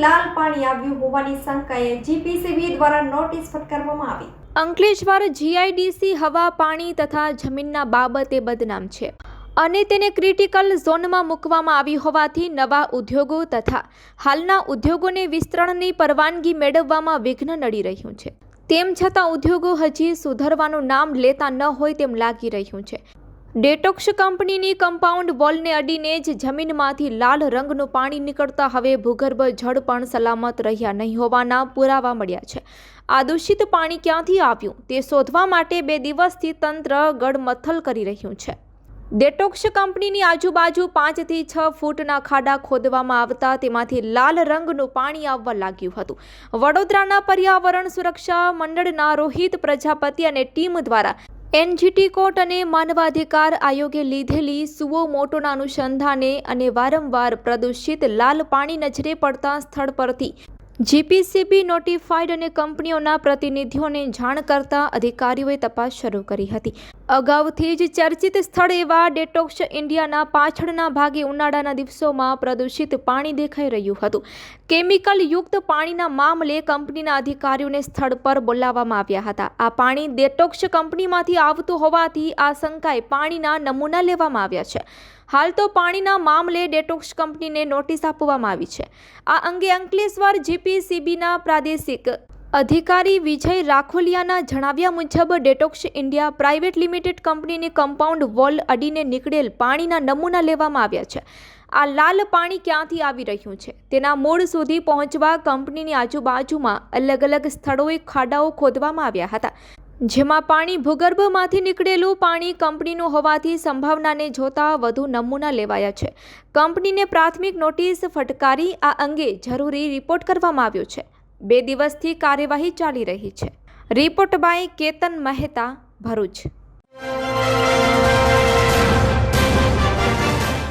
લાલ પાણી આવ્યું હોવાની શંકાએ જીપીસીબી દ્વારા નોટિસ ફટકારવામાં આવી. અંકલેશ્વર જીઆઈડીસી હવા, પાણી તથા જમીનના બાબતે બદનામ છે. અને તેને ક્રિટિકલ ઝોનમાં મૂકવામાં આવી હોવાથી નવા ઉદ્યોગો તથા હાલના ઉદ્યોગોને વિસ્તરણની પરવાનગી મેળવવામાં વિઘ્ન નડી રહ્યું છે. તેમ છતાં ઉદ્યોગો હજી સુધરવાનું નામ લેતા ન હોય તેમ લાગી રહ્યું છે. ડેટોક્સ કંપનીની કમ્પાઉન્ડ વોલને અડીને જ જમીનમાંથી લાલ રંગનું પાણી નીકળતા હવે ભૂગર્ભ જળ પણ સલામત રહ્યા નહીં હોવાના પુરાવા મળ્યા છે. આ દૂષિત પાણી ક્યાંથી આવ્યું? તે શોધવા માટે બે દિવસથી તંત્ર ગડમથલ કરી રહ્યું છે. ડેટોક્ષ કંપનીની આજુબાજુ પાંચથી છ ફૂટના ખાડા ખોદવામાં આવતા તેમાંથી લાલ રંગનું પાણી આવવા લાગ્યું હતું. વડોદરાના પર્યાવરણ સુરક્ષા મંડળના રોહિત પ્રજાપતિ અને ટીમ દ્વારા એનજીટી કોર્ટ અને માનવાધિકાર આયોગે લીધેલી સુઓ મોટોના અનુસંધાને અને વારંવાર પ્રદૂષિત લાલ પાણી નજરે પડતા સ્થળ પરથી જીપીસીબી નોટિફાઈડ અને કંપનીઓના પ્રતિનિધિઓને જાણ કરતા અધિકારીઓએ તપાસ શરૂ કરી હતી. અગાઉથી જ ચર્ચિત સ્થળ એવા ડેટોક્સ ઇન્ડિયાના પાછળના ભાગે ઉનાળાના દિવસોમાં પ્રદૂષિત પાણી દેખાઈ રહ્યું હતું. કેમિકલ યુક્ત પાણીના મામલે કંપનીના અધિકારીઓને સ્થળ પર બોલાવવામાં આવ્યા હતા. આ પાણી ડેટોક્સ કંપનીમાંથી આવતું હોવાથી આ શંકાએ પાણીના નમૂના લેવામાં આવ્યા છે. હાલ તો પાણીના મામલે ડેટોક્સ કંપનીને નોટિસ આપવામાં આવી છે. આ અંગે અંકલેશ્વર જીપીસીબીના પ્રાદેશિક અધિકારી વિજય રાખોલિયાના જણાવ્યા મુજબ ડેટોક્સ ઇન્ડિયા પ્રાઇવેટ લિમિટેડ કંપનીની કમ્પાઉન્ડ વોલ અડીને નીકળેલ પાણીના નમૂના લેવામાં આવ્યા છે. આ લાલ પાણી ક્યાંથી આવી રહ્યું છે? તેના મૂળ સુધી પહોંચવા કંપનીની આજુબાજુમાં અલગ અલગ સ્થળોએ ખાડાઓ ખોદવામાં આવ્યા હતા. જેમાં પાણી ભૂગર્ભમાંથી નીકળેલું પાણી કંપનીનું હોવાથી સંભાવનાને જોતા વધુ નમૂના લેવાયા છે. કંપનીને પ્રાથમિક નોટિસ ફટકારી આ અંગે જરૂરી રિપોર્ટ કરવામાં આવ્યો છે. બે દિવસથી કાર્યવાહી ચાલી રહી છે. Report by Ketan Mehta Bharuch.